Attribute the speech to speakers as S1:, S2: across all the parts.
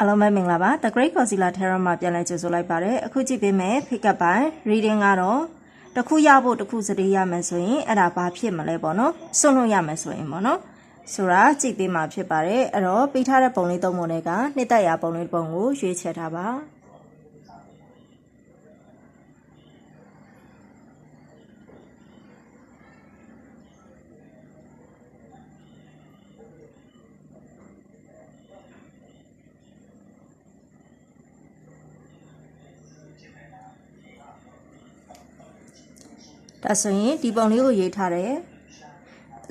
S1: အားလုံးပဲမင်္ဂလာပါ The Great Concealer Tarot မှာပြန်လည်ကြိုဆိုလိုက်ပါတယ်အခုကြည့်ပေးမယ် pick up ပိုင်း reading ကတော့တစ်ခုရဖို့တစ်ခုစတေးရမယ်ဆိုရင်အဲ့ဒါဘာဖြစ်မလဲပေါ့နော်စွန့်လို့ရမယ်ဆိုရင်ပေါ့နော်ဆိုတာကြည့်ပေးမှာဖြစ်ပါတယ်အဲ့တော့ပေးထားတဲ့ပုံလေးသုံးပုံတွေကနှစ်သက်ရာပုံလေးတစ်ပုံကိုရွေးချယ်ထားပါ ဒါဆိုရင်ဒီပုံလေးကိုရေးထားတယ်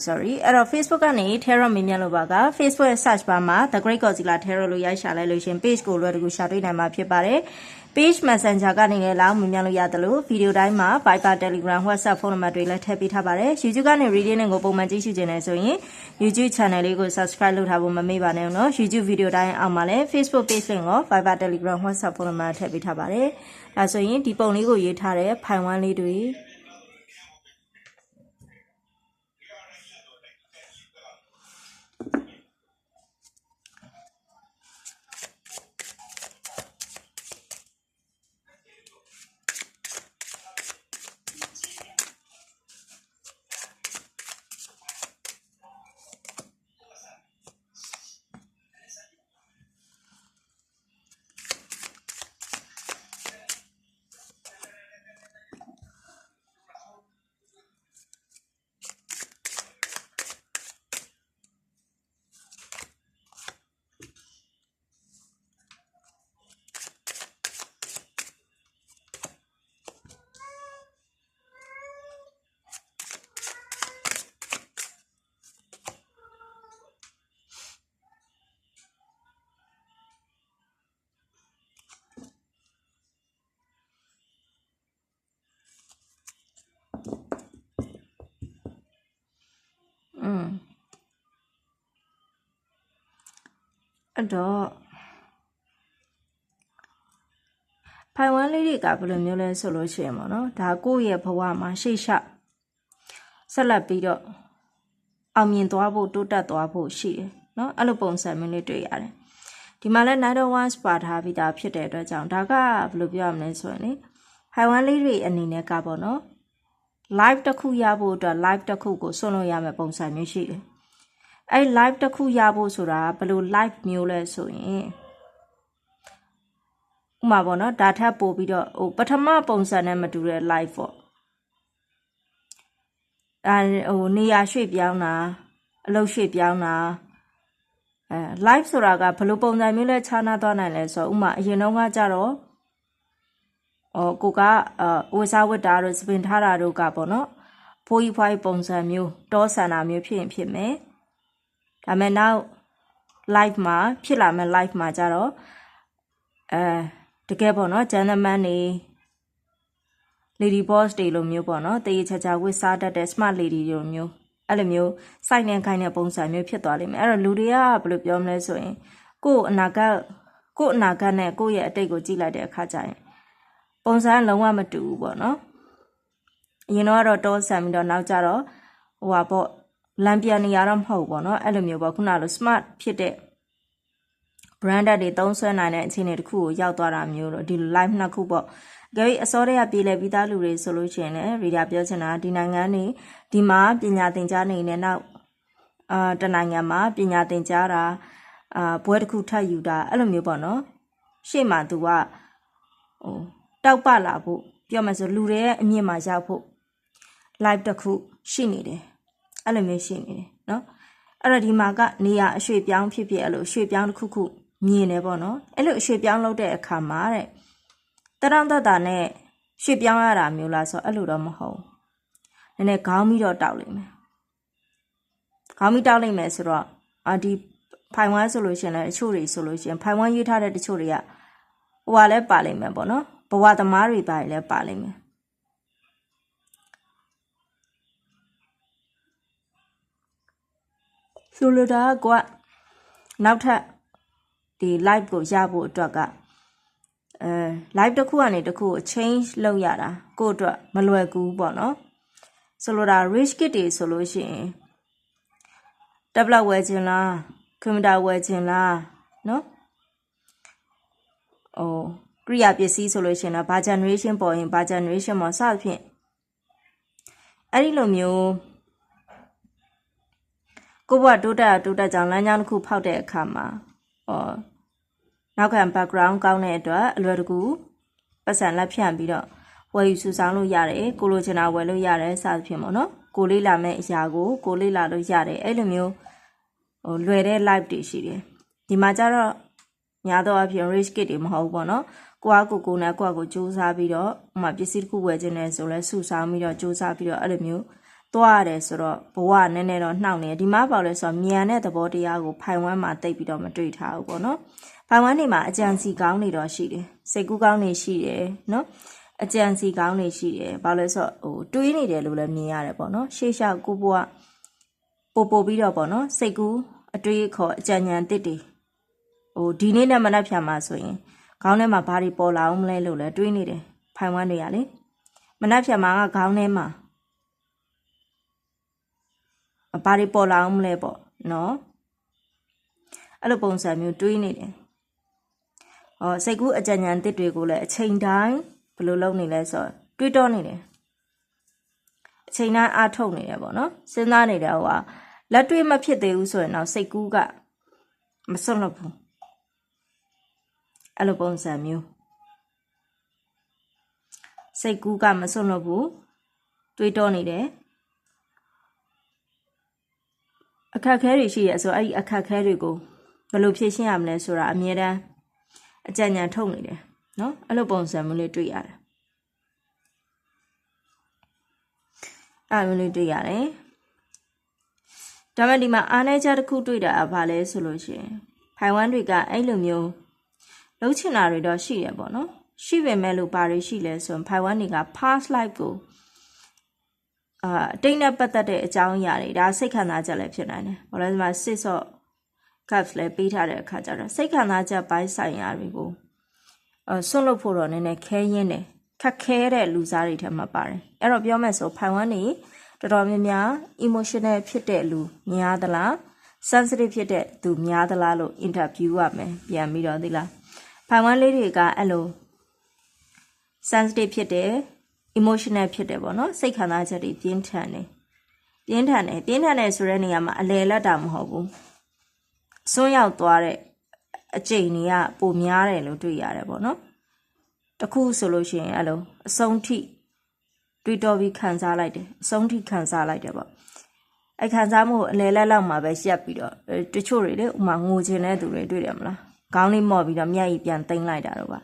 S1: sorry အဲ့တော့ Facebook ကနေ Terror မင်းမြတ်လို့ပါက Facebook ရဲ့ search bar မှာ The Great Godzilla Terror လို့ရိုက်ရှာလိုက်လို့ရှရင် page ကိုလွယ်တကူရှာတွေ့နိုင်မှာဖြစ်ပါတယ် page messenger ကနေလည်းလောင်းမင်းမြတ်လို့ရတယ်လို့ video တိုင်းမှာ Viber Telegram WhatsApp ဖုန်းနံပါတ်တွေလည်းထည့်ပေးထားပါတယ် YouTube ကနေ reading ကိုပုံမှန်ကြည့်ရှုနေတယ်ဆိုရင် YouTube channel လေးကို subscribe လုပ်ထားဖို့မမေ့ပါနဲ့နော် YouTube video တိုင်းအောက်မှာလည်း Facebook page link ကို Viber Telegram WhatsApp ဖုန်းနံပါတ်ထည့်ပေးထားပါတယ်အဲဆိုရင်ဒီပုံလေးကိုရေးထားတဲ့ဖိုင်ဝမ်းလေးတွေ အဲ့တော့ဖိုင်ဝမ်လေးတွေကဘယ်လိုမျိုးလဲဆိုလို့ရှိရင်ပေါ့နော်ဒါကိုယ့်ရဲ့ဘဝမှာရှေ့လျှောက်ဆက်လက်ပြီးတော့အောင်မြင်သွားဖို့တိုးတက်သွားဖို့ရှိတယ်နော်အဲ့လိုပုံစံမျိုးလေးတွေ့ရတယ်ဒီမှာလဲ night of ones ပါထားပြီးသားဖြစ်တဲ့အတွက်ကြောင့်ဒါကဘယ်လိုပြောရမလဲဆိုရင်လေဖိုင်ဝမ်လေးတွေအနေနဲ့ကပေါ့နော် live တစ်ခုရဖို့အတွက် live တစ်ခုကိုဆွလို့ရမယ်ပုံစံမျိုးရှိတယ်။ အဲ့ live တစ်ခုရဖို့ဆိုတာဘယ်လို live မျိုးလဲဆိုရင်ဥပမာပေါ့နော်ဒါထပ်ပို့ပြီးတော့ဟိုပထမပုံစံနဲ့မတူတဲ့ live ပေါ့။အဲဟိုနေရာရွှေ့ပြောင်းတာအလုပ်ရွှေ့ပြောင်းတာအဲ live ဆိုတာကဘယ်လိုပုံစံမျိုးလဲခြားနားသွားနိုင်လဲဆိုတော့ဥပမာအရင်တော့ကကြတော့ဟောကိုကအာဝတ်စားဝတ်တာတို့စပင်ထားတာတို့ကပေါ့နော်ဖိုးကြီးဖွားကြီးပုံစံမျိုးတောဆန္ဒမျိုးဖြစ်ရင်ဖြစ်မယ် ဒါမဲ့နောက် live မှာဖြစ်လာမဲ့ live မှာကြတော့အဲတကယ်ပေါ့နော် gentleman တွေ lady boss တွေလိုမျိုးပေါ့နော်တရေချာချာဝတ်စားတတ်တဲ့ smart lady တွေလိုမျိုးအဲ့လိုမျိုးစိုက်နေခိုင်းတဲ့ပုံစံမျိုးဖြစ်သွားလိမ့်မယ်အဲ့တော့လူတွေကဘယ်လိုပြောမလဲဆိုရင်ကို့အနာဂတ်ကို့အနာဂတ်နဲ့ကိုယ့်ရဲ့အတိတ်ကိုကြည့်လိုက်တဲ့အခါကျရင်ပုံစံလုံးဝမတူဘူးပေါ့နော်အရင်တော့ကတော့တောဆန်ပြီးတော့နောက်ကျတော့ဟိုပါပေါ့ လမ်းပြန်နေရတော့မဟုတ်ဘူးပေါ့နော်အဲ့လိုမျိုးပေါ့ခုနလို smart ဖြစ်တဲ့ branded တွေသုံးဆွဲနိုင်တဲ့အခြေအနေတစ်ခုကိုရောက်သွားတာမျိုးတော့ဒီလို live နှစ်ခုပေါ့ကြိအစောတည်းကပြေလည်ပြီးသားလူတွေဆိုလို့ရှိရင်လည်း reader ပြောချင်တာဒီနိုင်ငံနေဒီမှာပညာသင်ကြားနေနေနောက်အာတနိုင်ငံမှာပညာသင်ကြားတာအာဘွဲတစ်ခုထပ်ယူတာအဲ့လိုမျိုးပေါ့နော်ရှေ့မှာ तू ကဟိုတောက်ပလာဖို့ပြောမှဆိုလူတွေရဲ့အမြင့်မှာရောက်ဖို့ live တစ်ခုရှိနေတယ် အဲ့လိုမျိုးရှိနေတယ်နော်အဲ့တော့ဒီမှာကနေရာအရွှေ့ပြောင်းဖြစ်ဖြစ်အဲ့လိုရွှေ့ပြောင်းတစ်ခုခုမြင်တယ်ပေါ့နော်အဲ့လိုရွှေ့ပြောင်းလုပ်တဲ့အခါမှာတဲ့တရောင်တတာနဲ့ရွှေ့ပြောင်းရတာမျိုးလားဆိုအဲ့လိုတော့မဟုတ်နည်းနည်းခေါင်းပြီးတော့တောက်လိမ့်မယ်ခေါင်းပြီးတောက်လိမ့်မယ်ဆိုတော့အာဒီဖိုင်ဝမ်ဆိုလို့ရှင်လည်းအချို့တွေဆိုလို့ရှင်ဖိုင်ဝမ်ရေးထားတဲ့တချို့တွေကဟိုဟာလည်းပါလိမ့်မယ်ပေါ့နော်ဘဝသမားတွေပါလည်းပါလိမ့်မယ် ဆိုလိုတာကနောက်ထပ်ဒီ live ကိုရဖို့အတွက်ကအဲ live တစ်ခုကနေတစ်ခုကို change လုပ်ရတာကိုယ့်အတွက်မလွယ်ကူဘူးပေါ့နော်ဆိုလိုတာ rich kid တွေဆိုလို့ရှိရင် tablet ဝယ်ခြင်းလား computer ဝယ်ခြင်းလားနော်ဟိုကရိယာပစ္စည်းဆိုလို့ရှိရင်တော့ဘာ generation ပေါ်ရင်ဘာ generation မှာစသဖြင့်အဲ့ဒီလိုမျိုး ကိုဘွားတိုးတက်တိုးတက်ကြောင်လမ်းကြောင်းတစ်ခုဖောက်တဲ့အခါမှာဟောနောက်ခံ background ကောင်းတဲ့အတွက်အလွယ်တကူပတ်စံလက်ဖြန့်ပြီးတော့ဝယ်ယူစုဆောင်းလို့ရတယ်ကိုလိုချင်တာဝယ်လို့ရတယ်စသဖြင့်ပေါ့နော်ကိုလေးလာမဲ့အရာကိုကိုလေးလာလို့ရတယ်အဲ့လိုမျိုးဟိုလွယ်တဲ့ live တွေရှိတယ်ဒီမှာကျတော့ညာတော့အဖြစ် rich kit တွေမဟုတ်ဘူးပေါ့နော်ကိုအားကိုကိုနဲ့ကိုအားကိုစူးစမ်းပြီးတော့ဥမာပစ္စည်းတစ်ခုဝယ်ခြင်းနဲ့ဆိုလဲစုဆောင်းပြီးတော့စူးစမ်းပြီးတော့အဲ့လိုမျိုး သွားရတယ်ဆိုတော့ဘဝနည်းနည်းတော့နှောင့်နေတယ်ဒီမှာပေါ့လဲဆိုတော့မြန်တဲ့သဘောတရားကိုဖိုင်ဝမ်းမှာတိတ်ပြီးတော့မတွေ့ထားဘူးပေါ့နော်ဖိုင်ဝမ်းနေမှာအကြံစီကောင်းနေတော့ရှိတယ်စိတ်ကူးကောင်းနေရှိတယ်နော်အကြံစီကောင်းနေရှိတယ်ဘာလို့လဲဆိုတော့ဟိုတွေးနေတယ်လို့လည်းမြင်ရတယ်ပေါ့နော်ရှေ့လျှောက်ကိုဘွားပို့ပို့ပြီးတော့ပေါ့နော်စိတ်ကူးအတွေးအခေါ်အကြံဉာဏ်တစ်တွေဟိုဒီနေ့နဲ့မနက်ဖြန်မှာဆိုရင်ခေါင်းထဲမှာဘာတွေပေါ်လာအောင်မလဲလို့လည်းတွေးနေတယ်ဖိုင်ဝမ်းတွေကလေမနက်ဖြန်မှာကခေါင်းထဲမှာ ဘာတွေပေါ်လာအောင်မလဲပေါ့နော်အဲ့လိုပုံစံမျိုးတွေးနေတယ်ဟောစိတ်ကူးအကြံဉာဏ်တစ်တွေကိုလည်းအချိန်တိုင်းဘယ်လိုလုပ်နေလဲဆိုတော့တွေးတောနေတယ်အချိန်တိုင်းအားထုတ်နေတယ်ပေါ့နော်စဉ်းစားနေတယ်ဟိုကလက်တွေ့မဖြစ်သေးဘူးဆိုရင်တော့စိတ်ကူးကမစွန့်လွတ်ဘူးအဲ့လိုပုံစံမျိုးစိတ်ကူးကမစွန့်လွတ်ဘူးတွေးတောနေတယ် အခက်အခဲတွေရှိရဆိုအဲ့ဒီအခက်အခဲတွေကိုဘယ်လိုဖြေရှင်းရမလဲဆိုတာအမြဲတမ်းအကြံဉာဏ်ထုတ်နေတယ်နော်အဲ့လိုပုံစံမျိုးလေးတွေ့ရတယ်အဲ့လိုမျိုးလေးတွေ့ရတယ်ဒါပေမဲ့ဒီမှာအားနည်းချက်တစ်ခုတွေ့တာကဘာလဲဆိုလို့ရှိရင်ဖိုင်ဝမ်တွေကအဲ့လိုမျိုးလှုပ်ချင်တာတွေတော့ရှိရပေါ့နော်ရှိပေမဲ့လို့ဘာတွေရှိလဲဆိုရင်ဖိုင်ဝမ်တွေက past life ကို အာအတိတ်နဲ့ပတ်သက်တဲ့အကြောင်းအရာတွေဒါစိတ်ခံစားချက်လည်းဖြစ်နိုင်တယ်။ဘာလို့လဲဆိုမှစစ်စော့ cups လည်းပေးထားတဲ့အခါကျတော့စိတ်ခံစားချက်ပိုင်းဆိုင်ရာတွေကိုအဲဆွန့်လွတ်ဖို့တော့နည်းနည်းခဲရင်းတယ်ခက်ခဲတဲ့လူစားတွေထဲမှာပါတယ်အဲ့တော့ပြောမယ်ဆိုဖိုင်ဝမ်နေတော်တော်များများ emotional ဖြစ်တဲ့လူများသလား sensitive ဖြစ်တဲ့သူများသလားလို့ interview ရမယ်ပြန်ပြီးတော့ဒီလားဖိုင်ဝမ်လေးတွေကအဲ့လို sensitive ဖြစ်တယ် emotional ဖြစ်တယ်ပေါ့နော်စိတ်ခံစားချက်တွေပြင်းထန်တယ်ပြင်းထန်တယ်ပြင်းထန်တယ်ဆိုတဲ့နေရာမှာအလယ်လက်တာမဟုတ်ဘူးစွန်းရောက်သွားတဲ့အကျိန်တွေကပိုများတယ်လို့တွေ့ရတယ်ပေါ့နော်တခုဆိုလို့ရှိရင်အဲ့လိုအဆုံးထိတွေးတော်ပြီးခံစားလိုက်တယ်အဆုံးထိခံစားလိုက်တယ်ပေါ့အဲ့ခံစားမှုအလဲလက်လောက်မှာပဲရှက်ပြီးတော့တချို့တွေလေဥမာငိုချင်တဲ့သူတွေတွေ့တယ်မလားခေါင်းလေးမော့ပြီးတော့မျက်ရည်ပြန်သိမ့်လိုက်တာတော့ပါ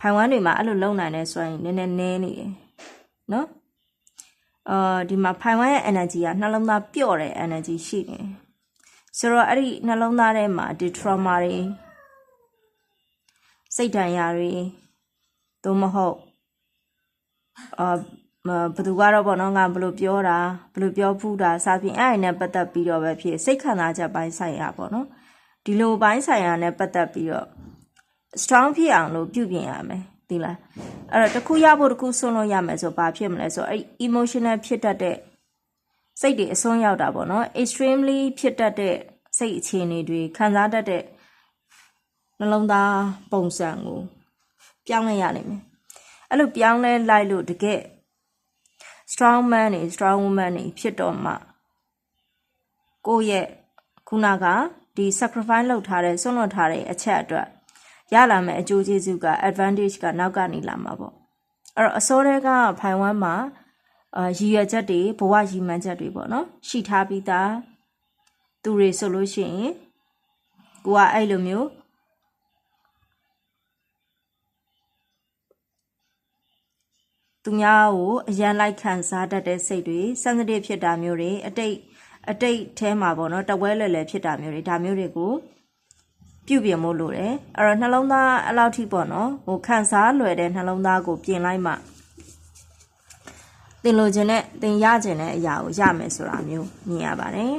S1: ဖိုင်ဝမ်တွေမှာအဲ့လိုလုံနိုင်တဲ့ဆိုရင်နည်းနည်းနည်းနေတယ် နော်အာဒီမှာဖိုင်ဝမ်ရဲ့ energy ကနှလုံးသားပျော့တဲ့ energy ရှိနေတယ်ဆိုတော့အဲ့ဒီနှလုံးသားထဲမှာဒီ trauma တွေစိတ်ဒဏ်ရာတွေသို့မဟုတ်အာဘယ်သူကတော့ပေါ့နော်ငါဘယ်လိုပြောတာဘယ်လိုပြောဖူးတာစသဖြင့်အဲ့အနဲ့ပတ်သက်ပြီးတော့ပဲဖြစ်စိတ်ခံစားချက်ပိုင်းဆိုင်ရာပေါ့နော်ဒီလိုပိုင်းဆိုင်ရာနဲ့ပတ်သက်ပြီးတော့ strong ဖြစ်အောင်လို့ပြုပြင်ရမယ် ဒီလားအဲ့တော့တစ်ခုရဖို့တစ်ခုဆွလို့ရမယ်ဆိုဘာဖြစ်မလဲဆိုအဲ့ emotional ဖြစ်တတ်တဲ့စိတ်တွေအစွန်းရောက်တာပေါ့နော် extremely ဖြစ်တတ်တဲ့စိတ်အခြေအနေတွေခံစားတတ်တဲ့နှလုံးသားပုံစံကိုပြောင်းလဲရနိုင်မယ်အဲ့လိုပြောင်းလဲလိုက်လို့တကယ် strong man နေ strong woman နေဖြစ်တော့မှကိုယ့်ရဲ့ခုနကဒီ sacrifice လုပ်ထားတဲ့ဆွန့်လွတ်ထားတဲ့အချက်အတွက် ရလာမယ့်အကျိုးကျေးဇူးက advantage ကနောက်ကနေလာမှာပေါ့အဲ့တော့အစောတဲကဖိုင်ဝမ်မှာအာရည်ရွယ်ချက်တွေဘဝရည်မှန်းချက်တွေပေါ့နော်ရှိထားပြီးသားသူတွေဆိုလို့ရှိရင်ကိုကအဲ့လိုမျိုးသူများကိုအရန်လိုက်ခံစားတတ်တဲ့စိတ်တွေ sensitive ဖြစ်တာမျိုးတွေအတိတ်အတိတ်ထဲမှာပေါ့နော်တဝဲလဲလဲဖြစ်တာမျိုးတွေဒါမျိုးတွေကို ပြုပြင်ဖို့လိုတယ်အဲ့တော့နှလုံးသားအလောက်ထိပေါ့နော်ဟိုခံစားလွယ်တဲ့နှလုံးသားကိုပြင်လိုက်မှသင်လိုချင်တဲ့သင်ရချင်တဲ့အရာကိုရမယ်ဆိုတာမျိုးမြင်ရပါတယ်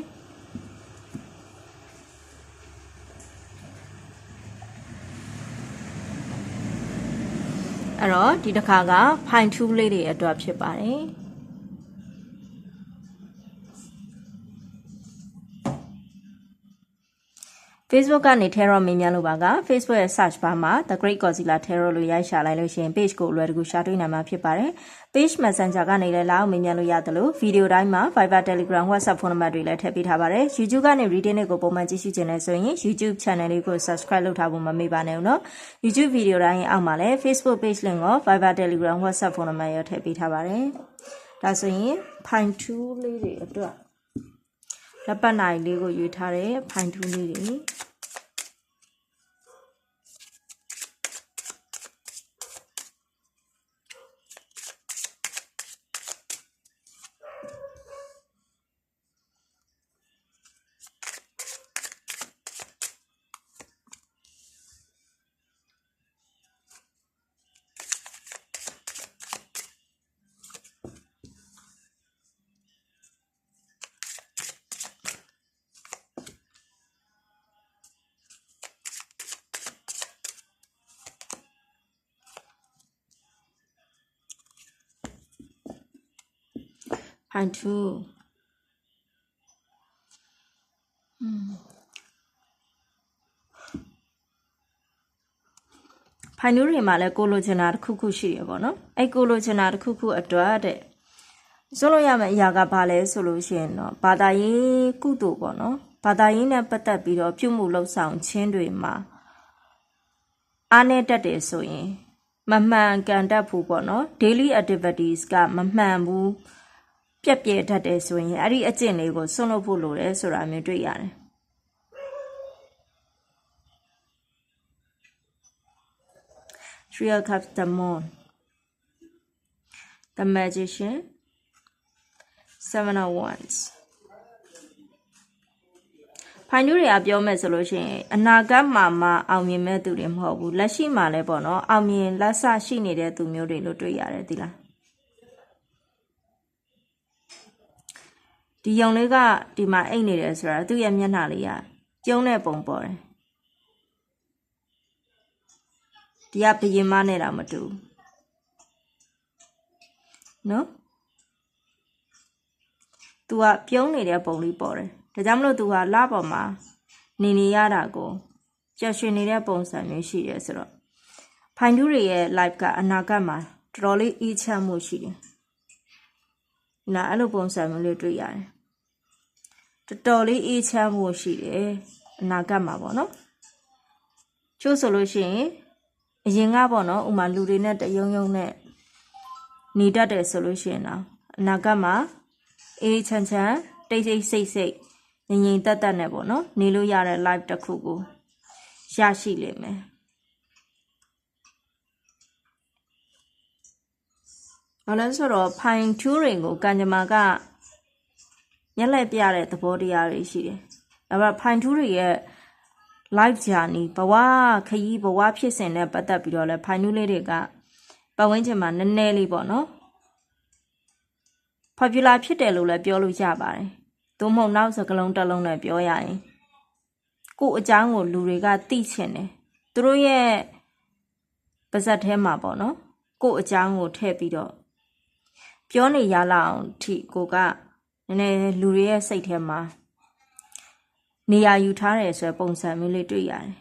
S1: အဲ့တော့ဒီတစ်ခါကဖိုင်ထူးလေးတွေအတွက်ဖြစ်ပါတယ် Facebook ကနေ Terror မင်းများလို့ပါက Facebook ရဲ့ search bar မှာ The Great Godzilla Terror လို့ရိုက်ရှာလိုက်လို့ရှိရင် page ကိုအလွယ်တကူရှာတွေ့နိုင်မှာဖြစ်ပါတယ်။ page messenger ကနေလည်းလာအောင်မင်းများလို့ရတယ်လို့ video တိုင်းမှာ Viber Telegram WhatsApp ဖုန်းနံပါတ်တွေလည်းထည့်ပေးထားပါတယ်။ YouTube ကနေ reading တွေကိုပုံမှန်ကြည့်ရှုချင်တယ်ဆိုရင် YouTube channel လေးကို subscribe လုပ်ထားဖို့မမေ့ပါနဲ့ဦးနော်။ YouTube video တိုင်းရဲ့အောက်မှာလည်း Facebook page link ရော Viber Telegram WhatsApp ဖုန်းနံပါတ်ရောထည့်ပေးထားပါတယ်။ဒါဆိုရင် fine tool လေးတွေအတွက် လက်ပတ်နိုင်လေးကိုယူထားတဲ့ fine tool လေးတွေ Point two. ဖိုင်နူးတွေမှာလည်းကိုလိုချင်တာတစ်ခုခုရှိရပေါ့နော်အဲ့ကိုလိုချင်တာတစ်ခုခုအတွက်တဲ့ဆိုလို့ရမယ့်အရာကဘာလဲဆိုလို့ရှိရင်တော့ဘာသာရေးကုသိုလ်ပေါ့နော်ဘာသာရေးနဲ့ပတ်သက်ပြီးတော့ပြုမှုလှုပ်ဆောင်ခြင်းတွေမှာအားနည်းတတ်တယ်ဆိုရင်မမှန်ကန်တတ်ဘူးပေါ့နော် daily activities ကမမှန်ဘူး ပြက်ပြဲတတ်တယ်ဆိုရင်အဲ့ဒီအကျင့်လေးကိုဆွန့်လွတ်ဖို့လိုတယ်ဆိုတာမျိုးတွေ့ရတယ် Three of Cups the Moon The Magician Seven of Wands ဖိုင်နူးတွေကပြောမယ်ဆိုလို့ရှိရင်အနာဂတ်မှာမှအောင်မြင်မဲ့သူတွေမဟုတ်ဘူးလက်ရှိမှာလည်းပေါ့နော်အောင်မြင်လက်ဆရှိနေတဲ့သူမျိုးတွေလို့တွေ့ရတယ်ဒီလား ဒီယုံလေးကဒီမှာအိတ်နေတယ်ဆိုတာသူ့ရဲ့မျက်နှာလေးကကျုံးတဲ့ပုံပေါ်တယ်ဒီကဘယင်မနဲ့တော့မတူဘူးနော် तू ကပြုံးနေတဲ့ပုံလေးပေါ်တယ်ဒါကြောင့်မလို့ तू ကလပေါ်မှာနေနေရတာကိုကြက်ရွှင်နေတဲ့ပုံစံမျိုးရှိတယ်ဆိုတော့ဖိုင်တူးတွေရဲ့ live ကအနာဂတ်မှာတော်တော်လေးအေးချမ်းမှုရှိတယ် နာအဲ့လိုပုံစံမျိုးလေးတွေ့ရတယ်တော်တော်လေးအေးချမ်းမှုရှိတယ်အနာဂတ်မှာပေါ့နော်ချို့ဆိုလို့ရှိရင်အရင်ကပေါ့နော်ဥမာလူတွေနဲ့တယုံယုံနဲ့နေတတ်တယ်ဆိုလို့ရှိရင်တော့အနာဂတ်မှာအေးချမ်းချမ်းတိတ်တိတ်ဆိတ်ဆိတ်ငြိမ်ငြိမ်သက်သက်နဲ့ပေါ့နော်နေလို့ရတဲ့ live တစ်ခုကိုရရှိလိမ့်မယ် ဘာလဲဆိုတော့ဖိုင်ထူးတွေကိုကံကြမ္မာကမျက်လက်ပြတဲ့သဘောတရားတွေရှိတယ်။ဒါပေမဲ့ဖိုင်ထူးတွေရဲ့ live journey ဘဝခရီးဘဝဖြစ်စဉ်နဲ့ပတ်သက်ပြီးတော့လဲဖိုင်နူးလေးတွေကပတ်ဝန်းကျင်မှာနည်းနည်းလေးပေါ့နော် popular ဖြစ်တယ်လို့လည်းပြောလို့ရပါတယ်။သို့မဟုတ်နောက်စကလုံးတစ်လုံးနဲ့ပြောရရင်ကို့အကြောင်းကိုလူတွေကသိချင်တယ်။သူတို့ရဲ့ပါဇက်ထဲမှာပေါ့နော်။ကို့အကြောင်းကိုထည့်ပြီးတော့ ပြောနေရလောက်အောင်ထိကိုကနည်းနည်းလူတွေရဲ့စိတ်ထဲမှာနေရာယူထားတယ်ဆိုတဲ့ပုံစံမျိုးလေးတွေ့ရတယ်။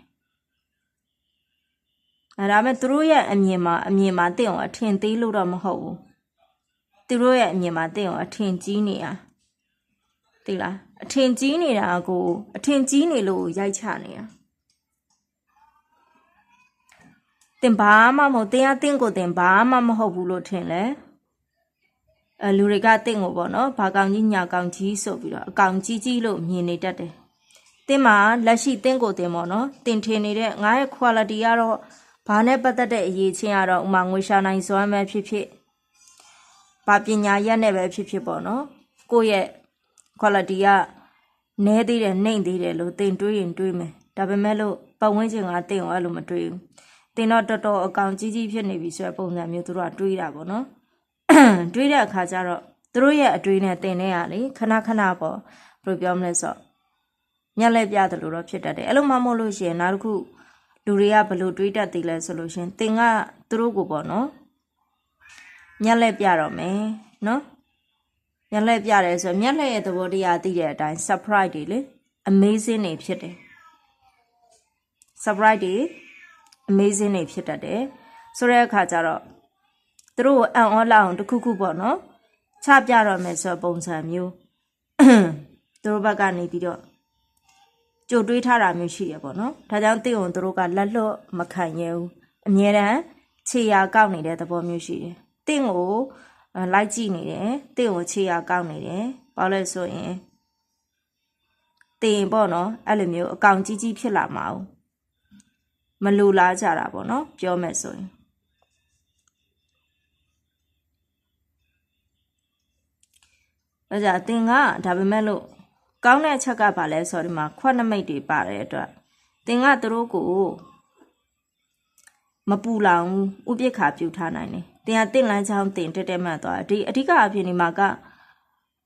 S1: အဲဒါမဲ့သူတို့ရဲ့အမြင်မှာအမြင်မှာတင့်အောင်အထင်သေးလို့တော့မဟုတ်ဘူး။သူတို့ရဲ့အမြင်မှာတင့်အောင်အထင်ကြီးနေတာ။သိလားအထင်ကြီးနေတာကိုအထင်ကြီးနေလို့ရိုက်ချနေတာ။တင်ဘာမှမဟုတ်တင်ရတင်ကိုတင်ဘာမှမဟုတ်ဘူးလို့ထင်လဲ။ အဲလူတွေကတင့်ကိုပေါ့နော်ဘာကောင်ကြီးညာကောင်ကြီးဆိုပြီးတော့အကောင်ကြီးကြီးလို့မြင်နေတတ်တယ်တင်းမှာလက်ရှိတင်းကိုတင်းပေါ့နော်တင်ထင်နေတဲ့ငါရဲ့ quality ကတော့ဘာနဲ့ပတ်သက်တဲ့အရေးချင်းကတော့ဥမာငွေရှာနိုင်စွမ်းပဲဖြစ်ဖြစ်ဘာပညာရက်နဲ့ပဲဖြစ်ဖြစ်ပေါ့နော်ကိုယ့်ရဲ့ quality ကနဲသေးတယ်နှိမ့်သေးတယ်လို့တင်တွေးရင်တွေးမယ်ဒါပေမဲ့လို့ပတ်ဝန်းကျင်ကတင်အောင်အဲ့လိုမတွေးဘူးတင်တော့တော်တော်အကောင်ကြီးကြီးဖြစ်နေပြီဆိုတဲ့ပုံစံမျိုးသူတို့ကတွေးတာပေါ့နော် တွေးတဲ့အခါကျတော့သူတို့ရဲ့အတွေးနဲ့တင်နေရလေခဏခဏပေါ့ဘယ်လိုပြောမလဲဆိုညက်လက်ပြတယ်လို့တော့ဖြစ်တတ်တယ်အဲ့လိုမှမဟုတ်လို့ရှိရင်နောက်တစ်ခုလူတွေကဘယ်လိုတွေးတတ်သေးလဲဆိုလို့ရှင်တင်ကသူတို့ကိုပေါ့နော်ညက်လက်ပြတော့မယ်နော်ညက်လက်ပြတယ်ဆိုမျက်လက်ရဲ့သဘောတရားသိတဲ့အတိုင်း surprise တွေလေ amazing တွေဖြစ်တယ် surprise တွေ amazing တွေဖြစ်တတ်တယ်ဆိုတဲ့အခါကျတော့ သူတို့ကိုအံ့ဩလောက်အောင်တစ်ခုခုပေါ့နော်ချပြတော့မယ်ဆိုတော့ပုံစံမျိုးသူတို့ဘက်ကနေပြီးတော့ကြိုတွေးထားတာမျိုးရှိရပေါ့နော်ဒါကြောင့်တင့်ကိုသူတို့ကလက်လွတ်မခံရဘူးအမြဲတမ်းခြေရာကောက်နေတဲ့သဘောမျိုးရှိတယ်တင့်ကိုအဲလိုက်ကြည့်နေတယ်တင့်ကိုခြေရာကောက်နေတယ်ဘာလို့လဲဆိုရင်တင်ပေါ့နော်အဲ့လိုမျိုးအကောင်ကြီးကြီးဖြစ်လာမှာ ው မလူလားကြတာပေါ့နော်ပြောမယ်ဆိုရင် ဒါကြအတင်ကဒါပေမဲ့လို့ကောင်းတဲ့အချက်ကဘာလဲဆိုတော့ဒီမှာခွက်နမိတ်တွေပါတဲ့အတွက်တင်ကသူတို့ကိုမပူလောင်ဘူးဥပိ္ပခါပြုထားနိုင်တယ်တင်ကတင့်လန်းချောင်းတင်တက်တက်မှတ်သွားဒီအဓိကအဖြစ်ဒီမှာက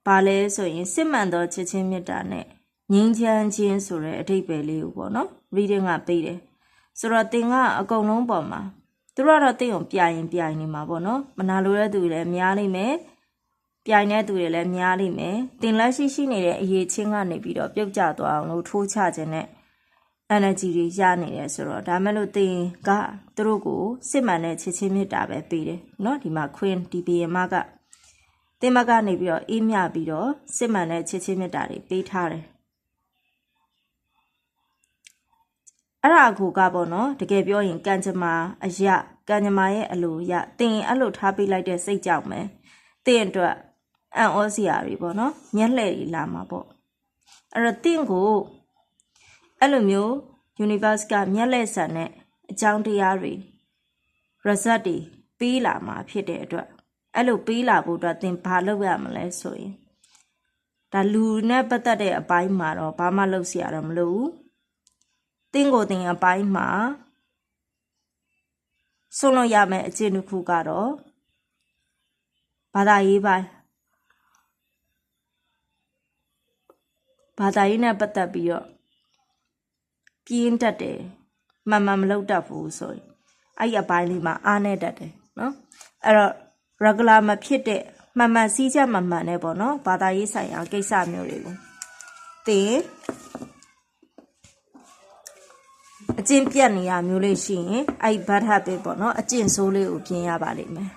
S1: ဘာလဲဆိုရင်စစ်မှန်သောချစ်ချင်းမေတ္တာနဲ့ငြိမ်းချမ်းခြင်းဆိုတဲ့အဓိပ္ပာယ်လေးကိုပေါ့နော် reading ကပေးတယ်ဆိုတော့တင်ကအကုန်လုံးပေါ်မှာသူတို့ကတော့တင်အောင်ပြရင်ပြရင်နေမှာပေါ့နော်မနာလိုတဲ့သူတွေလည်းများလိမ့်မယ် ပြိုင်တဲ့သူတွေလည်းများလိမ့်မယ်တင်လက်ရှိရှိနေတဲ့အရေးချင်းကနေပြီးတော့ပြုတ်ကျသွားအောင်လို့ထိုးချခြင်းနဲ့ energy တွေရနေတယ်ဆိုတော့ဒါမဲ့လို့တင်ကသူတို့ကိုစစ်မှန်တဲ့ချစ်ချင်းမေတ္တာပဲပေးတယ်เนาะဒီမှာ queen ဒီဘီယမကတင်မကနေပြီးတော့အေးမြပြီးတော့စစ်မှန်တဲ့ချစ်ချင်းမေတ္တာတွေပေးထားတယ်အဲ့ဒါကိုကပေါ့နော်တကယ်ပြောရင်ကံကြမ္မာအယကံကြမ္မာရဲ့အလိုရတင်အဲ့လိုထားပေးလိုက်တဲ့စိတ်ကြောင့်ပဲတင်အတွက် အံ့ဩစရာတွေပေါ့နော်မျက်လှည့်တွေလာမှာပေါ့အဲ့တော့တင့်ကိုအဲ့လိုမျိုး universe ကမျက်လှည့်ဆန်တဲ့အကြောင်းတရားတွေ result တွေပေးလာမှာဖြစ်တဲ့အတွက်အဲ့လိုပေးလာဖို့အတွက်သင်ဘာလုပ်ရမလဲဆိုရင်ဒါလူနဲ့ပတ်သက်တဲ့အပိုင်းမှာတော့ဘာမှလုပ်စရာတော့မလိုဘူးတင်းကိုတင်အပိုင်းမှာဆုံးလို့ရမယ့်အခြေအနေတစ်ခုကတော့ဘာသာရေးပိုင်း ဘာသာရေးနဲ့ပတ်သက်ပြီးတော့ပြင်းတတ်တယ်မှန်မှန်မလုပ်တတ်ဘူးဆိုရင်အဲ့ဒီအပိုင်းလေးမှာအားနေတတ်တယ်နော်အဲ့တော့ regular မဖြစ်တဲ့မှန်မှန်စည်းချက်မှန်မှန်နဲ့ပေါ့နော်ဘာသာရေးဆိုင်ရာကိစ္စမျိုးတွေကိုတင်အကျင့်ပြတ်နေရမျိုးလေးရှိရင်အဲ့ဘတ်ဟပ်ပဲပေါ့နော်အကျင့်ဆိုးလေးကိုပြင်ရပါလိမ့်မယ်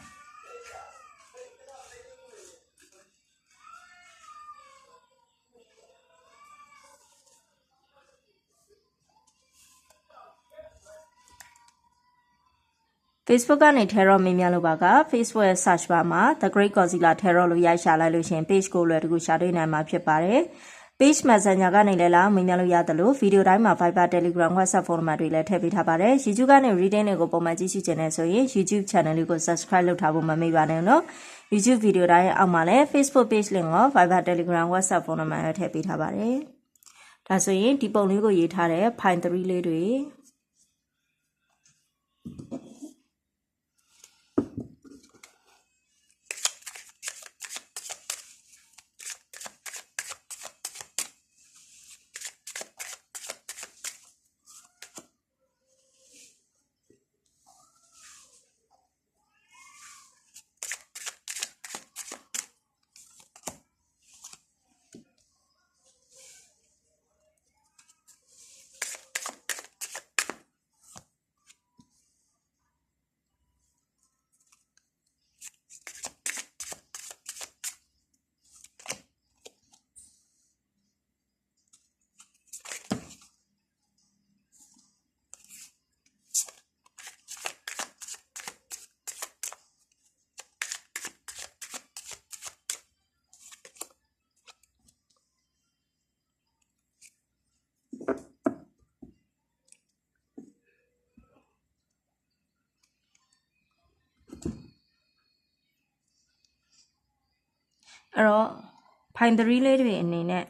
S1: Facebook ကနေ Terror မေးမြန်းလို့ပါက Facebook ရဲ့ search bar မှာ The Great Godzilla Terror လို့ရိုက်ရှာလိုက်လို့ရှရင် page ကိုလွယ်တကူရှာတွေ့နိုင်မှာဖြစ်ပါတယ်။ page messenger ကနေလည်းလာမေးမြန်းလို့ရတယ်လို့ video တိုင်းမှာ Viber Telegram WhatsApp ဖုန်းနံပါတ်တွေလည်းထည့်ပေးထားပါတယ်။ YouTube ကနေ reading တွေကိုပုံမှန်ကြည့်ရှုချင်တယ်ဆိုရင် YouTube channel လေးကို subscribe လုပ်ထားဖို့မမေ့ပါနဲ့နော်။ YouTube video တိုင်းအောက်မှာလည်း Facebook page link ရော Viber Telegram WhatsApp ဖုန်းနံပါတ်ရောထည့်ပေးထားပါတယ်။ဒါဆိုရင်ဒီပုံလေးကိုရေးထားတဲ့ file 3လေးတွေ အဲ့တော့ဖိုင်3လေးတွေအနေနဲ့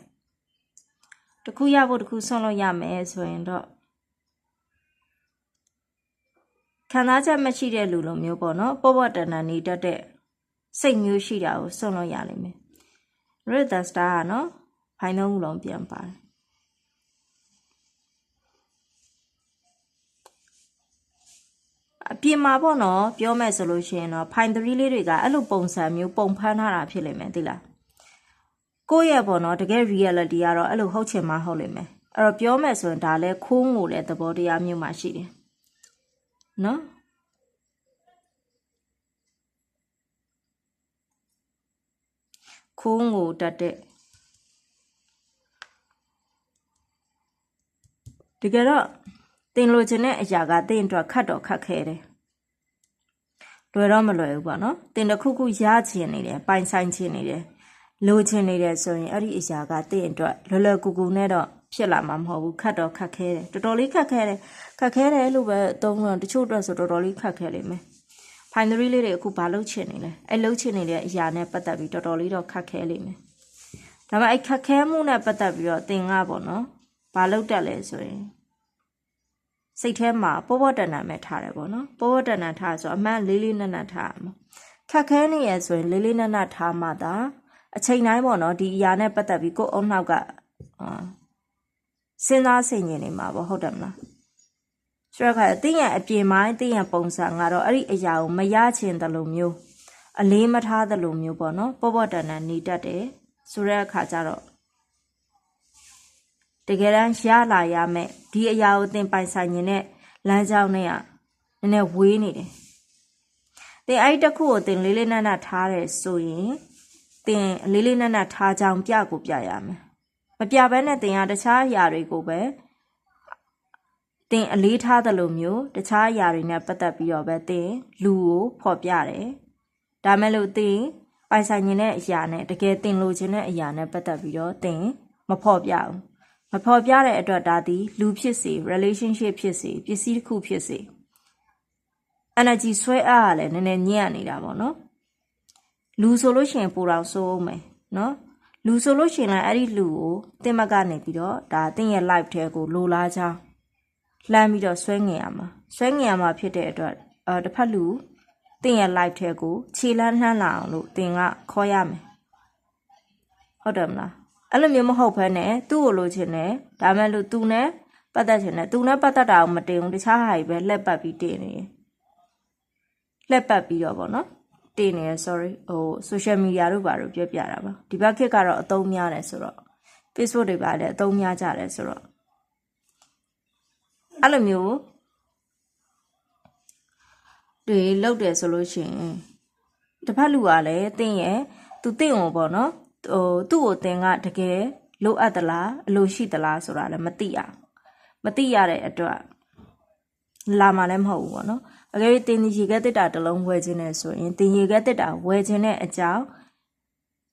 S1: တစ်ခုရဖို့တစ်ခုဆွန့်လို့ရမယ်ဆိုရင်တော့ခံစားချက်မရှိတဲ့လူလိုမျိုးပေါ့နော်ပေါ့ပေါ့တန်တန်နေတတ်တဲ့စိတ်မျိုးရှိတာကိုဆွန့်လို့ရလိမ့်မယ် Red the Star ကနော်ဖိုင်သုံးခုလုံးပြန်ပါတယ် အပြင်မှာပေါ့နော်ပြောမယ်ဆိုလို့ရှိရင်တော့ဖိုင်3လေးတွေကအဲ့လိုပုံစံမျိုးပုံဖမ်းထားတာဖြစ်လိမ့်မယ်သိလားကိုယ့်ရဲ့ပေါ့နော်တကယ် reality ကတော့အဲ့လိုဟုတ်ချင်မှဟုတ်လိမ့်မယ်အဲ့တော့ပြောမယ်ဆိုရင်ဒါလည်းခိုးငိုတဲ့သဘောတရားမျိုးမှရှိတယ်နော်ခိုးငိုတတ်တဲ့တကယ်တော့ တင်လိုချင်တဲ့အရာကတင်အတွက်ခတ်တော့ခတ်ခဲတယ်လွယ်တော့မလွယ်ဘူးပေါ့နော်တင်တစ်ခုခုရချင်နေတယ်ပိုင်ဆိုင်ချင်နေတယ်လိုချင်နေတယ်ဆိုရင်အဲ့ဒီအရာကတင်အတွက်လွယ်လွယ်ကူကူနဲ့တော့ဖြစ်လာမှာမဟုတ်ဘူးခတ်တော့ခတ်ခဲတယ်တော်တော်လေးခတ်ခဲတယ်ခတ်ခဲတယ်လို့ပဲသုံးတော့တချို့အတွက်ဆိုတော်တော်လေးခတ်ခဲလိမ့်မယ်ဖိုင်နရီလေးတွေအခုဘာလုပ်ချင်နေလဲအဲ့လုပ်ချင်နေတဲ့အရာနဲ့ပတ်သက်ပြီးတော်တော်လေးတော့ခတ်ခဲလိမ့်မယ်ဒါပေမဲ့အဲ့ခတ်ခဲမှုနဲ့ပတ်သက်ပြီးတော့တင်ကပေါ့နော်ဘာလုပ်တတ်လဲဆိုရင် စိတ်ထဲမှာပေါ်ပေါ်တန်တန်ပဲထားတယ်ပေါ့နော်ပေါ်ပေါ်တန်တန်ထားဆိုအမှန်လေးလေးနက်နက်ထားမှာခက်ခဲနေရဆိုရင်လေးလေးနက်နက်ထားမှသာအချိန်တိုင်းပေါ့နော်ဒီအရာနဲ့ပတ်သက်ပြီးကိုယ်အုံနောက်ကအာစဉ်းစားဆင်ခြင်နေမှာပေါ့ဟုတ်တယ်မလားဆိုတော့ခါတင်းရအပြင်ပိုင်းတင်းရပုံစံကတော့အဲ့ဒီအရာကိုမရချင်တယ်လို့မျိုးအလေးမထားတယ်လို့မျိုးပေါ့နော်ပေါ်ပေါ်တန်တန်နေတတ်တယ်ဆိုတဲ့အခါကျတော့ တကယ်တမ်းရလာရမယ်ဒီအရာကိုသင်ပိုင်ဆိုင်နေတဲ့လမ်းကြောင်းနဲ့ကနည်းနည်းဝေးနေတယ်။သင်အဲ့ဒီတစ်ခုကိုသင်လေးလေးနက်နက်ထားတယ်ဆိုရင်သင်လေးလေးနက်နက်ထားကြောင်ပြကိုပြရမယ်။မပြဘဲနဲ့သင်ကတခြားအရာတွေကိုပဲသင်အလေးထားသလိုမျိုးတခြားအရာတွေနဲ့ပတ်သက်ပြီးတော့ပဲသင်လူကိုဖော်ပြတယ်။ဒါမဲ့လို့သင်ပိုင်ဆိုင်နေတဲ့အရာနဲ့တကယ်သင်လိုချင်တဲ့အရာနဲ့ပတ်သက်ပြီးတော့သင်မဖော်ပြဘူး။ မဖော်ပြတဲ့အတွက်ဒါသည်လူဖြစ်စေ relationship ဖြစ်စေပစ္စည်းတစ်ခုဖြစ်စေ energy ဆွဲအားကလည်းနည်းနည်းညံ့နေတာပေါ့နော်လူဆိုလို့ရှိရင်ပူတော်ဆိုးအောင်မယ်နော်လူဆိုလို့ရှိရင်လည်းအဲ့ဒီလူကိုတင်မကနေပြီးတော့ဒါတင်ရဲ့ live ထဲကိုလိုလားချောင်းလှမ်းပြီးတော့ဆွဲငင်ရမှာဆွဲငင်ရမှာဖြစ်တဲ့အတွက်အဲတစ်ဖက်လူတင်ရဲ့ live ထဲကိုခြေလန်းလှမ်းလာအောင်လို့တင်ကခေါ်ရမယ်ဟုတ်တယ်မလား အဲ့လိုမျိုးမဟုတ်ဘဲနဲ့သူ့ကိုလိုချင်တယ်ဒါမဲ့လို့သူနဲ့ပတ်သက်ချင်တယ်သူနဲ့ပတ်သက်တာကိုမတင်ဘူးတခြားဟာကြီးပဲလက်ပတ်ပြီးတင်နေတယ်လက်ပတ်ပြီးတော့ဗောနော်တင်နေရ sorry ဟို social media တို့ဘာလို့ပြောပြတာပါဒီဘက်ခေတ်ကတော့အသုံးများတယ်ဆိုတော့ Facebook တွေပါလည်းအသုံးများကြတယ်ဆိုတော့အဲ့လိုမျိုးတွေလောက်တယ်ဆိုလို့ရှိရင်တစ်ဖက်လူကလည်းတင်းရဲ့သူတင့်အောင်ပေါ့နော် ဟိုသူ့ကိုတင်ကတကယ်လိုအပ်သလားအလိုရှိသလားဆိုတာလည်းမသိရမသိရတဲ့အတွက်လာမှလည်းမဟုတ်ဘူးပေါ့နော်အကယ်၍တင်ရေကက်တစ်တာတစ်လုံးဝယ်ခြင်းနဲ့ဆိုရင်တင်ရေကက်တစ်တာဝယ်ခြင်းနဲ့အကြောင်း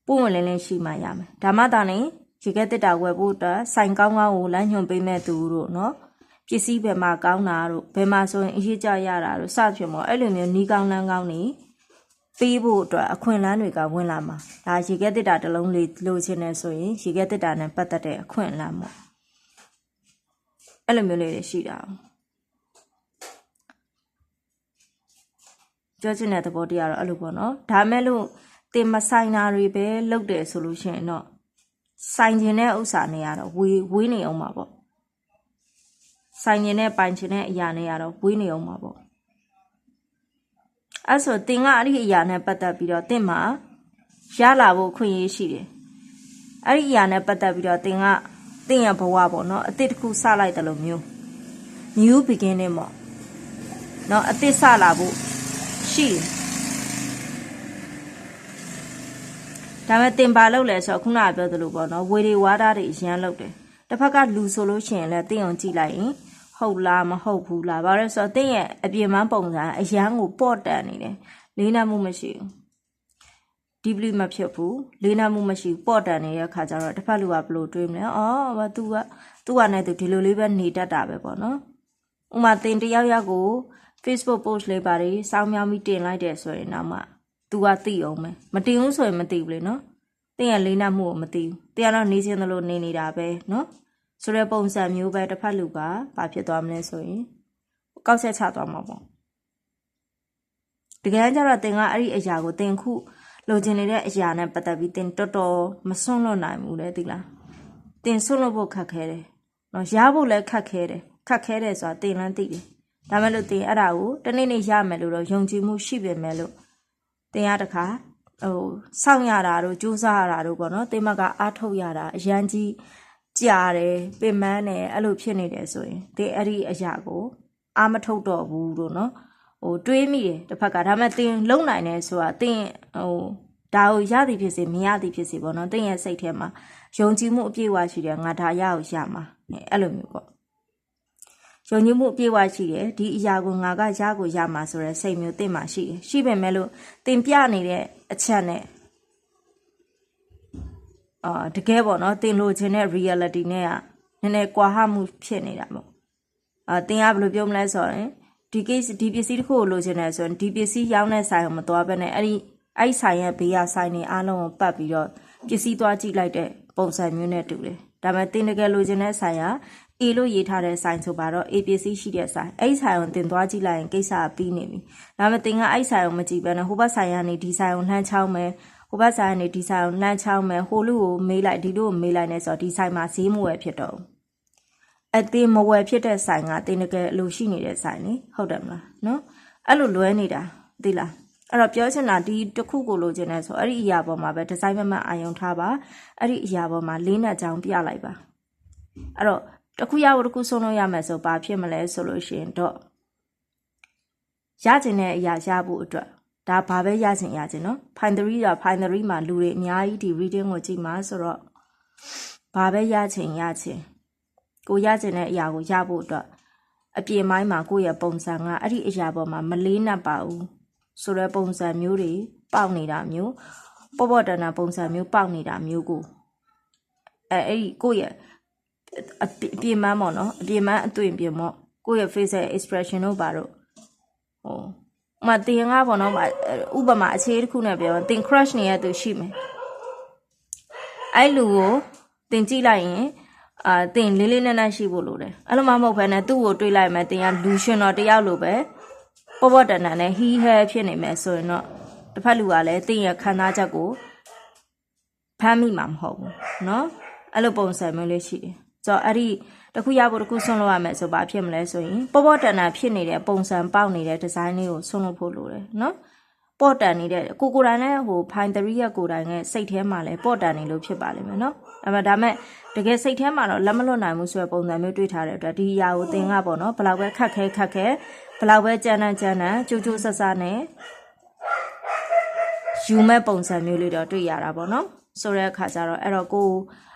S1: ပုံဝင်လင်းလင်းရှိမှရမယ်ဒါမှသာနေရေကက်တစ်တာဝယ်ဖို့အတွက်စိုင်ကောင်းကောင်းကိုလမ်းညွှန်ပေးမဲ့သူတို့နော်ပစ္စည်းဘယ်မှာကောင်းတာတို့ဘယ်မှာဆိုရင်အရေးကြရတာတို့စသဖြင့်ပေါ့အဲ့လိုမျိုးနီးကောင်းလမ်းကောင်းနေ ပေးဖို့အတွက်အခွင့်အလမ်းတွေကဝင်လာမှာဒါရေခဲတစ်တာတစ်လုံးလေးလိုချင်တယ်ဆိုရင်ရေခဲတစ်တာနဲ့ပတ်သက်တဲ့အခွင့်အလမ်းပေါ့အဲ့လိုမျိုးလေးတွေရှိတာပြောချင်တဲ့သဘောတရားတော့အဲ့လိုပေါ့နော်ဒါမဲ့လို့တင်မဆိုင်တာတွေပဲလုပ်တယ်ဆိုလို့ရှိရင်တော့ဆိုင်ကျင်တဲ့ဥစ္စာတွေကတော့ဝေးဝေးနေအောင်ပါပေါ့ဆိုင်ကျင်တဲ့ပိုင်ကျင်တဲ့အရာတွေကတော့ဝေးနေအောင်ပါပေါ့ အဲ့ဆိုတင်ကအဲ့ဒီအရာနဲ့ပတ်သက်ပြီးတော့တင်မှာရလာဖို့ခွင့်ရရှိတယ်အဲ့ဒီအရာနဲ့ပတ်သက်ပြီးတော့တင်ကတင်ရဘဝပေါ့နော်အစ်စ်တစ်ခုစလိုက်တယ်လို့မျိုး new beginning ပေါ့နော်အစ်စ်စလာဖို့ရှိတယ်ဒါပေမဲ့တင်ပါလို့လဲဆိုတော့ခုနကပြောသလိုပေါ့နော်ဝေတွေဝါဒတွေအရန်လုပ်တယ်တစ်ဖက်ကလူဆိုလို့ရှိရင်လည်းတင်အောင်ကြည့်လိုက်ရင် ဟုတ်လားမဟုတ်ဘူးလားဘာလို့လဲဆိုတော့တင့်ရဲ့အပြင်ပန်းပုံစံအရန်ကိုပေါ့တန်နေတယ်လေးနက်မှုမရှိဘူး deeply မဖြစ်ဘူးလေးနက်မှုမရှိဘူးပေါ့တန်နေတဲ့ခါကျတော့တစ်ဖက်လူကဘယ်လိုတွေးမလဲအော်ဘာ तू က तू ကနဲ့ तू ဒီလိုလေးပဲနေတတ်တာပဲပေါ့နော်ဥမာတင်တယောက်ယောက်ကို Facebook post လေးပါတွေစောင်းမြောင်းပြီးတင်လိုက်တယ်ဆိုရင်တော့မှ तू ကသိအောင်မယ်မတင်ဘူးဆိုရင်မသိဘူးလေနော်တင်ရဲ့လေးနက်မှုကိုမသိဘူးတင်ကတော့နေချင်းသလိုနေနေတာပဲနော် ဆိုတဲ့ပုံစံမျိုးပဲတစ်ဖက်လူကဘာဖြစ်သွားမလဲဆိုရင်ကောက်ဆက်ချသွားမှာပေါ့တကယ်ကြတော့တင်ကအဲ့ဒီအရာကိုတင်ခုလိုချင်နေတဲ့အရာနဲ့ပတ်သက်ပြီးတင်တော်တော်မစွန့်လွတ်နိုင်ဘူးလေသိလားတင်စွန့်လွတ်ဖို့ခက်ခဲတယ်နော်ရဖို့လည်းခက်ခဲတယ်ခက်ခဲတယ်ဆိုတာတင်လန်းသိတယ်ဒါမဲ့လို့တင်အဲ့ဒါကိုတနေ့နေ့ရမယ်လို့တော့ယုံကြည်မှုရှိပေမဲ့လို့တင်ရတခါဟိုစောင့်ရတာတို့ကြိုးစားရတာတို့ပေါ့နော်တင်မကအားထုတ်ရတာအရန်ကြီး ကြာတယ်ပင်မန်းတယ်အဲ့လိုဖြစ်နေတယ်ဆိုရင်ဒီအဲ့ဒီအရာကိုအာမထုတ်တော့ဘူးလို့နော်ဟိုတွေးမိတယ်တစ်ဖက်ကဒါပေမဲ့သင်လုံနိုင်တယ်ဆိုတာသင်ဟိုဒါကိုရသည်ဖြစ်စေမရသည်ဖြစ်စေပေါ့နော်သင်ရဲ့စိတ်ထဲမှာယုံကြည်မှုအပြည့်အဝရှိတယ်ငါဒါရအောင်ရမှာအဲ့လိုမျိုးပေါ့ယုံကြည်မှုအပြည့်အဝရှိတယ်ဒီအရာကိုငါကရကိုရမှာဆိုတဲ့စိတ်မျိုးသင်မှာရှိတယ်ရှိပေမဲ့လို့သင်ပြနေတဲ့အချက်နဲ့ အာတကယ်ပေါ့နော်တင်လို့ခြင်းတဲ့ reality နဲ့ကနည်းနည်းကွာဟမှုဖြစ်နေတာပေါ့အာတင်ကဘယ်လိုပြောမလဲဆိုရင်ဒီ case ဒီပစ္စည်းတစ်ခုကိုလိုချင်တယ်ဆိုရင်ဒီပစ္စည်းရောင်းတဲ့ဆိုင်ကိုမသွားဘဲနဲ့အဲ့ဒီအဲ့ဒီဆိုင်ရဲ့ဘေးကဆိုင်တွေအားလုံးကိုပတ်ပြီးတော့ပစ္စည်းသွားကြည့်လိုက်တဲ့ပုံစံမျိုးနဲ့တူတယ်ဒါပေမဲ့တင်တကယ်လိုချင်တဲ့ဆိုင်က A လို့ရေးထားတဲ့ဆိုင်ဆိုပါတော့ A ပစ္စည်းရှိတဲ့ဆိုင်အဲ့ဒီဆိုင်ကိုတင်သွားကြည့်လိုက်ရင်ကိစ္စကပြီးနေပြီဒါပေမဲ့တင်ကအဲ့ဒီဆိုင်ကိုမကြည့်ဘဲနဲ့ဟိုဘက်ဆိုင်ကနေဒီဆိုင်ကိုလှမ်းချောင်းမယ် ဟိုဘက်ဆိုင်ကနေဒီဆိုင်ကိုလှမ်းချောင်းမယ်ဟိုလူကိုမေးလိုက်ဒီလူကိုမေးလိုက်နေဆိုတော့ဒီဆိုင်မှာဈေးမဝယ်ဖြစ်တော့ဘူးအတင်းမဝယ်ဖြစ်တဲ့ဆိုင်ကတင်းတကယ်အလိုရှိနေတဲ့ဆိုင်လေဟုတ်တယ်မလားနော်အဲ့လိုလွဲနေတာသိလားအဲ့တော့ပြောချင်တာဒီတစ်ခုကိုလိုချင်တယ်ဆိုအဲ့ဒီအရာပေါ်မှာပဲဒီဇိုင်းမမအာယုံထားပါအဲ့ဒီအရာပေါ်မှာလေးနဲ့ကြောင်ပြလိုက်ပါအဲ့တော့တစ်ခုရဖို့တစ်ခုဆုံးလို့ရမယ်ဆိုဘာဖြစ်မလဲဆိုလို့ရှိရင်တော့ရချင်တဲ့အရာရဖို့အတွက် ဒါဘာပဲရချင်ရချင်နော် fine 3က fine 3မှာလူတွေအများကြီးဒီ reading ကိုကြည့်မှာဆိုတော့ဘာပဲရချင်ရချင်ကိုရချင်တဲ့အရာကိုရဖို့အတွက်အပြင်ပိုင်းမှာကိုယ့်ရဲ့ပုံစံကအဲ့ဒီအရာပေါ်မှာမလေးနပ်ပါဘူးဆိုတဲ့ပုံစံမျိုးတွေပေါက်နေတာမျိုးပေါ့ပေါ့တန်တန်ပုံစံမျိုးပေါက်နေတာမျိုးကိုအဲအဲ့ဒီကိုယ့်ရဲ့အပြင်အပြင်ပန်းပေါ့နော်အပြင်ပန်းအသွင်ပြင်ပေါ့ကိုယ့်ရဲ့ facial expression တို့ပါတော့ဟို မတင်ကပေါ့နော်ဥပမာအခြေတစ်ခုနဲ့ပြောတင် crush နေရသူရှိမယ်အဲ့လူကိုတင်ကြည့်လိုက်ရင်အာတင်လေးလေးနက်နက်ရှိဖို့လိုတယ်အဲ့လိုမှမဟုတ်ဘဲနဲ့သူ့ကိုတွေးလိုက်မယ်တင်ကလူရှင်တော်တယောက်လိုပဲပေါ့ပေါ့တန်တန်နဲ့ဟီးဟဲဖြစ်နေမယ်ဆိုရင်တော့တစ်ဖက်လူကလည်းတင်ရဲ့ခံစားချက်ကိုဖမ်းမိမှာမဟုတ်ဘူးเนาะအဲ့လိုပုံစံမျိုးလေးရှိတယ်ဆိုတော့အဲ့ဒီ တစ်ခုရဖို့တစ်ခုဆွန့်လို့ရမယ်ဆိုဘာဖြစ်မလဲဆိုရင်ပေါ့ပေါ့တန်တန်ဖြစ်နေတဲ့ပုံစံပေါက်နေတဲ့ဒီဇိုင်းလေးကိုဆွန့်လို့ဖို့လိုတယ်နော်ပေါ့တန်နေတဲ့ကိုကိုတိုင်နဲ့ဟိုဖိုင်3ရက်ကိုတိုင်နဲ့စိတ်ထဲမှာလည်းပေါ့တန်နေလို့ဖြစ်ပါလိမ့်မယ်နော်အဲ့မှာဒါမဲ့တကယ်စိတ်ထဲမှာတော့လက်မလွတ်နိုင်ဘူးဆိုတဲ့ပုံစံမျိုးတွေးထားတဲ့အတွက်ဒီအရာကိုသင်ကပေါ့နော်ဘယ်လောက်ပဲခက်ခဲခက်ခဲဘယ်လောက်ပဲကြမ်းတမ်းကြမ်းတမ်းကြိုးကြိုးဆဆနဲ့ယူမဲ့ပုံစံမျိုးလေးတော့တွေ့ရတာပေါ့နော်ဆိုတဲ့အခါကျတော့အဲ့တော့ကို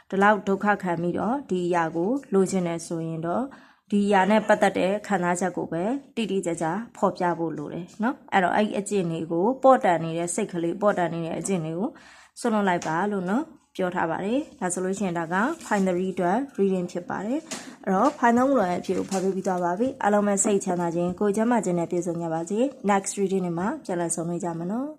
S1: ဒီလောက်ဒုက္ခခံပြီးတော့ဒီအရာကိုလိုချင်တယ်ဆိုရင်တော့ဒီအရာနဲ့ပတ်သက်တဲ့ခံစားချက်ကိုပဲတိတိကျကျဖော်ပြဖို့လိုတယ်เนาะအဲ့တော့အဲ့ဒီအကျင့်တွေကိုပေါ့တန်နေတဲ့စိတ်ကလေးပေါ့တန်နေတဲ့အကျင့်တွေကိုဆွလွန်လိုက်ပါလို့เนาะပြောထားပါတယ်ဒါဆိုလို့ရှိရင်ဒါက binary အတွက် reading ဖြစ်ပါတယ်အဲ့တော့ final မလို့အဖြစ်ကိုဖတ်ပြပြီးသွားပါပြီအားလုံးပဲစိတ်ချမ်းသာခြင်းကိုယ်ကျန်းမာခြင်းနဲ့ပြည့်စုံကြပါစေ next reading နဲ့မှာပြန်လည်ဆုံတွေ့ကြမယ်နော်